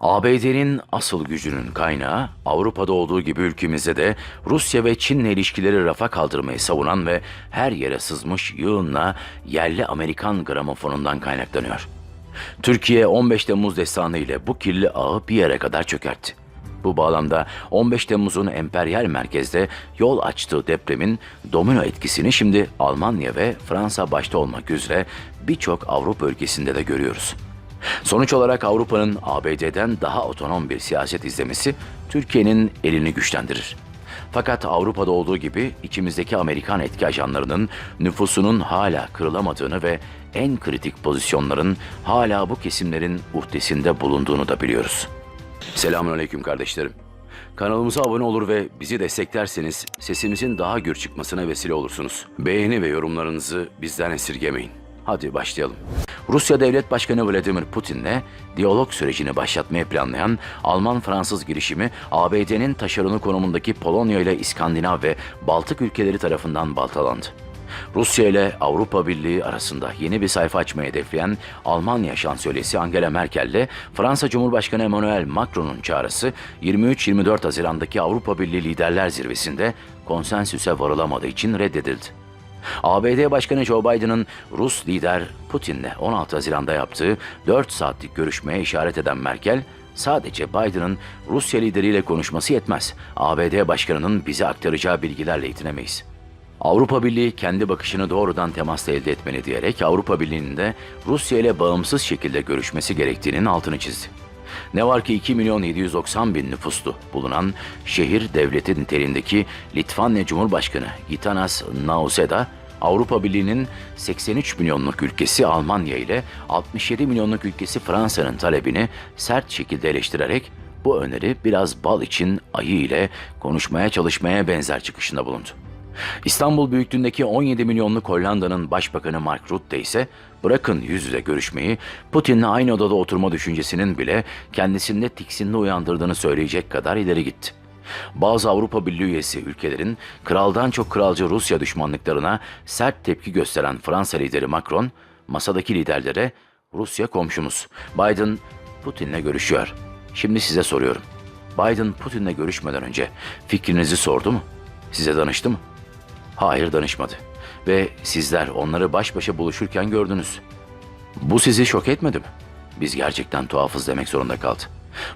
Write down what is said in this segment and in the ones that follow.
ABD'nin asıl gücünün kaynağı Avrupa'da olduğu gibi ülkemizde de Rusya ve Çin'le ilişkileri rafa kaldırmayı savunan ve her yere sızmış yığınla yerli Amerikan gramofonundan kaynaklanıyor. Türkiye 15 Temmuz destanı ile bu kirli ağı bir yere kadar çökertti. Bu bağlamda 15 Temmuz'un emperyal merkezde yol açtığı depremin domino etkisini şimdi Almanya ve Fransa başta olmak üzere birçok Avrupa ülkesinde de görüyoruz. Sonuç olarak Avrupa'nın ABD'den daha otonom bir siyaset izlemesi Türkiye'nin elini güçlendirir. Fakat Avrupa'da olduğu gibi içimizdeki Amerikan etki ajanlarının nüfusunun hala kırılamadığını ve en kritik pozisyonların hala bu kesimlerin uhdesinde bulunduğunu da biliyoruz. Selamünaleyküm kardeşlerim. Kanalımıza abone olur ve bizi desteklerseniz sesimizin daha gür çıkmasına vesile olursunuz. Beğeni ve yorumlarınızı bizden esirgemeyin. Hadi başlayalım. Rusya Devlet Başkanı Vladimir Putin'le diyalog sürecini başlatmaya planlayan Alman-Fransız girişimi ABD'nin taşeronu konumundaki Polonya ile İskandinav ve Baltık ülkeleri tarafından baltalandı. Rusya ile Avrupa Birliği arasında yeni bir sayfa açmayı hedefleyen Almanya şansölyesi Angela Merkel ile Fransa Cumhurbaşkanı Emmanuel Macron'un çağrısı 23-24 Haziran'daki Avrupa Birliği Liderler Zirvesi'nde konsensüse varılamadığı için reddedildi. ABD Başkanı Joe Biden'ın Rus lider Putin'le 16 Haziran'da yaptığı 4 saatlik görüşmeye işaret eden Merkel, sadece Biden'ın Rusya lideriyle konuşması yetmez. ABD Başkanı'nın bize aktaracağı bilgilerle yetinemeyiz. Avrupa Birliği kendi bakışını doğrudan temasla elde etmeli diyerek Avrupa Birliği'nin de Rusya ile bağımsız şekilde görüşmesi gerektiğinin altını çizdi. Ne var ki 2 milyon 790 bin nüfuslu bulunan şehir devleti niteliğindeki Litvanya Cumhurbaşkanı Gitanas Nauseda, Avrupa Birliği'nin 83 milyonluk ülkesi Almanya ile 67 milyonluk ülkesi Fransa'nın talebini sert şekilde eleştirerek bu öneri biraz bal için ayı ile konuşmaya çalışmaya benzer çıkışında bulundu. İstanbul büyüklüğündeki 17 milyonluk Hollanda'nın Başbakanı Mark Rutte ise bırakın yüz yüze görüşmeyi, Putin'le aynı odada oturma düşüncesinin bile kendisinde tiksinme uyandırdığını söyleyecek kadar ileri gitti. Bazı Avrupa Birliği üyesi ülkelerin kraldan çok kralcı Rusya düşmanlıklarına sert tepki gösteren Fransa lideri Macron, masadaki liderlere Rusya komşumuz, Biden Putin'le görüşüyor. Şimdi size soruyorum. Biden Putin'le görüşmeden önce fikrinizi sordu mu? Size danıştı mı? Hayır danışmadı. Ve sizler onları baş başa buluşurken gördünüz. Bu sizi şok etmedi mi? Biz gerçekten tuhafız demek zorunda kaldı.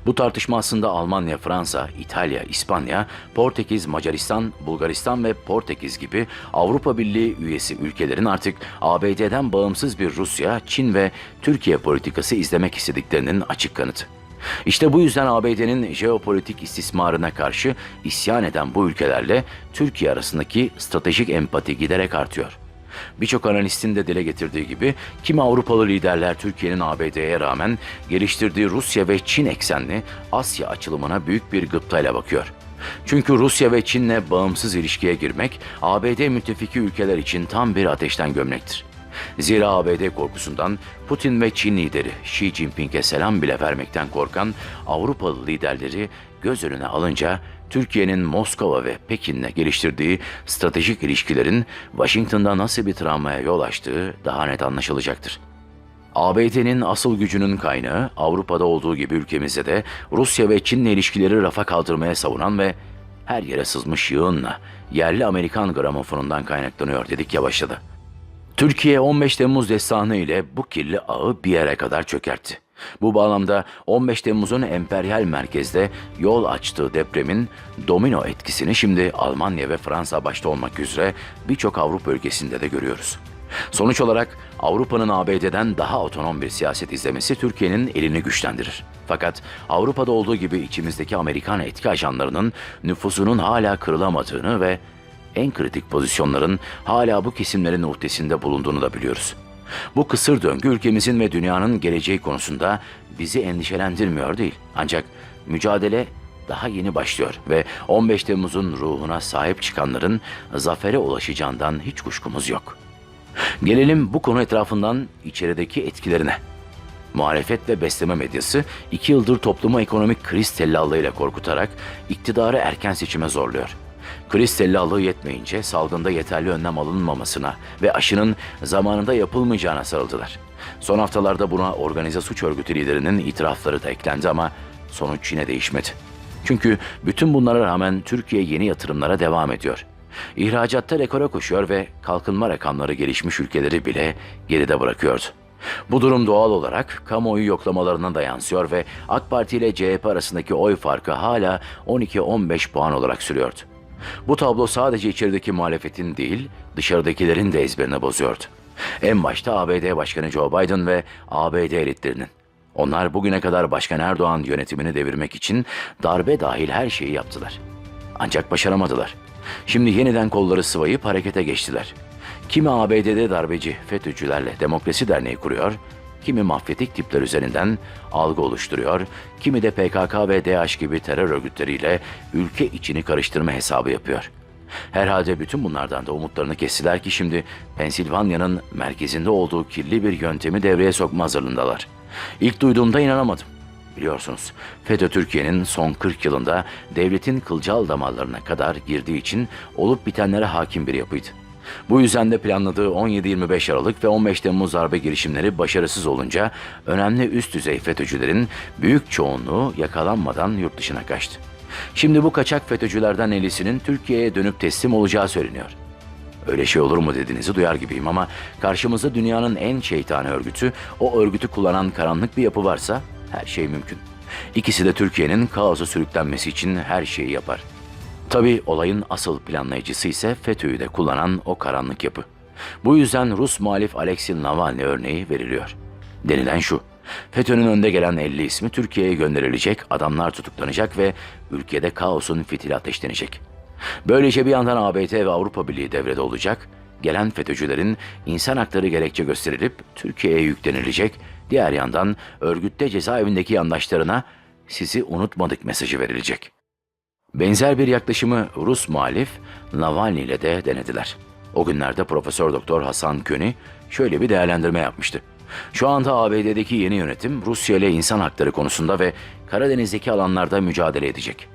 Bu tartışma aslında Almanya, Fransa, İtalya, İspanya, Portekiz, Macaristan, Bulgaristan ve Portekiz gibi Avrupa Birliği üyesi ülkelerin artık ABD'den bağımsız bir Rusya, Çin ve Türkiye politikası izlemek istediklerinin açık kanıtı. İşte bu yüzden ABD'nin jeopolitik istismarına karşı isyan eden bu ülkelerle Türkiye arasındaki stratejik empati giderek artıyor. Birçok analistin de dile getirdiği gibi kimi Avrupalı liderler Türkiye'nin ABD'ye rağmen geliştirdiği Rusya ve Çin eksenli Asya açılımına büyük bir gıptayla bakıyor. Çünkü Rusya ve Çin'le bağımsız ilişkiye girmek ABD müttefiki ülkeler için tam bir ateşten gömlektir. Zira ABD korkusundan Putin ve Çin lideri Xi Jinping'e selam bile vermekten korkan Avrupalı liderleri göz önüne alınca Türkiye'nin Moskova ve Pekin'le geliştirdiği stratejik ilişkilerin Washington'da nasıl bir travmaya yol açtığı daha net anlaşılacaktır. ABD'nin asıl gücünün kaynağı Avrupa'da olduğu gibi ülkemizde de Rusya ve Çin'le ilişkileri rafa kaldırmaya savunan ve her yere sızmış yığınla yerli Amerikan gramofonundan kaynaklanıyor dedik ya başladı. Türkiye 15 Temmuz destanı ile bu kirli ağı bir yere kadar çökertti. Bu bağlamda 15 Temmuz'un emperyal merkezde yol açtığı depremin domino etkisini şimdi Almanya ve Fransa başta olmak üzere birçok Avrupa ülkesinde de görüyoruz. Sonuç olarak Avrupa'nın ABD'den daha otonom bir siyaset izlemesi Türkiye'nin elini güçlendirir. Fakat Avrupa'da olduğu gibi içimizdeki Amerikan etki ajanlarının nüfusunun hala kırılamadığını ve en kritik pozisyonların hala bu kesimlerin uhdesinde bulunduğunu da biliyoruz. Bu kısır döngü ülkemizin ve dünyanın geleceği konusunda bizi endişelendirmiyor değil. Ancak mücadele daha yeni başlıyor ve 15 Temmuz'un ruhuna sahip çıkanların zafere ulaşacağından hiç kuşkumuz yok. Gelelim bu konu etrafından içerideki etkilerine. Muhalefet ve besleme medyası iki yıldır toplumu ekonomik kriz tellallığıyla korkutarak iktidarı erken seçime zorluyor. Kriz tellallığı yetmeyince salgında yeterli önlem alınmamasına ve aşının zamanında yapılmayacağına sarıldılar. Son haftalarda buna organize suç örgütü liderinin itirafları da eklendi ama sonuç yine değişmedi. Çünkü bütün bunlara rağmen Türkiye yeni yatırımlara devam ediyor. İhracatta rekora koşuyor ve kalkınma rakamları gelişmiş ülkeleri bile geride bırakıyordu. Bu durum doğal olarak kamuoyu yoklamalarına da yansıyor ve AK Parti ile CHP arasındaki oy farkı hala 12-15 puan olarak sürüyordu. Bu tablo sadece içerideki muhalefetin değil, dışarıdakilerin de ezberini bozuyordu. En başta ABD Başkanı Joe Biden ve ABD elitlerinin. Onlar bugüne kadar Başkan Erdoğan yönetimini devirmek için darbe dahil her şeyi yaptılar. Ancak başaramadılar. Şimdi yeniden kolları sıvayıp harekete geçtiler. Kimi ABD'de darbeci FETÖ'cülerle Demokrasi Derneği kuruyor, kimi mafyatik tipler üzerinden algı oluşturuyor, kimi de PKK ve DH gibi terör örgütleriyle ülke içini karıştırma hesabı yapıyor. Herhalde bütün bunlardan da umutlarını kestiler ki şimdi Pensilvanya'nın merkezinde olduğu kirli bir yöntemi devreye sokma hazırlığındalar. İlk duyduğumda inanamadım. Biliyorsunuz FETÖ Türkiye'nin son 40 yılında devletin kılcal damarlarına kadar girdiği için olup bitenlere hakim bir yapıydı. Bu yüzden de planladığı 17-25 Aralık ve 15 Temmuz darbe girişimleri başarısız olunca önemli üst düzey FETÖ'cülerin büyük çoğunluğu yakalanmadan yurt dışına kaçtı. Şimdi bu kaçak FETÖ'cülerden 50'sinin Türkiye'ye dönüp teslim olacağı söyleniyor. Öyle şey olur mu dediğinizi duyar gibiyim ama karşımızda dünyanın en şeytani örgütü, o örgütü kullanan karanlık bir yapı varsa her şey mümkün. İkisi de Türkiye'nin kaosa sürüklenmesi için her şeyi yapar. Tabii olayın asıl planlayıcısı ise FETÖ'yü de kullanan o karanlık yapı. Bu yüzden Rus muhalif Alexei Navalny örneği veriliyor. Denilen şu, FETÖ'nün önde gelen 50 ismi Türkiye'ye gönderilecek, adamlar tutuklanacak ve ülkede kaosun fitili ateşlenecek. Böylece bir yandan ABD ve Avrupa Birliği devrede olacak, gelen FETÖ'cülerin insan hakları gerekçe gösterilip Türkiye'ye yüklenilecek, diğer yandan örgütte cezaevindeki yandaşlarına sizi unutmadık mesajı verilecek. Benzer bir yaklaşımı Rus muhalif Navalny ile de denediler. O günlerde Profesör Doktor Hasan Köni şöyle bir değerlendirme yapmıştı. Şu anda ABD'deki yeni yönetim Rusya ile insan hakları konusunda ve Karadeniz'deki alanlarda mücadele edecek.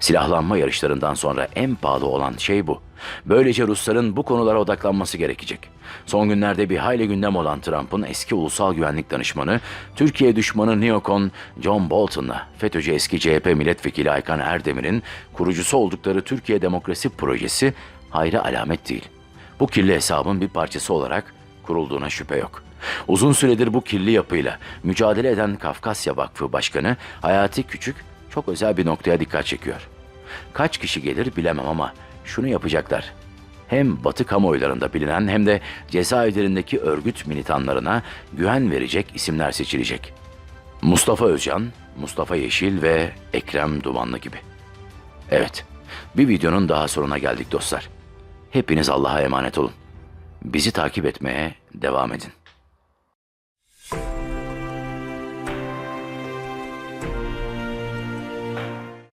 Silahlanma yarışlarından sonra en pahalı olan şey bu. Böylece Rusların bu konulara odaklanması gerekecek. Son günlerde bir hayli gündem olan Trump'ın eski ulusal güvenlik danışmanı, Türkiye düşmanı neokon John Bolton'la FETÖ'cü eski CHP milletvekili Aykan Erdemir'in kurucusu oldukları Türkiye Demokrasi Projesi hayra alamet değil. Bu kirli hesabın bir parçası olarak kurulduğuna şüphe yok. Uzun süredir bu kirli yapıyla mücadele eden Kafkasya Vakfı Başkanı Hayati Küçük çok özel bir noktaya dikkat çekiyor. Kaç kişi gelir bilemem ama şunu yapacaklar. Hem Batı kamuoylarında bilinen hem de cezaevlerindeki örgüt militanlarına güven verecek isimler seçilecek. Mustafa Özcan, Mustafa Yeşil ve Ekrem Dumanlı gibi. Evet, bir videonun daha sonuna geldik dostlar. Hepiniz Allah'a emanet olun. Bizi takip etmeye devam edin.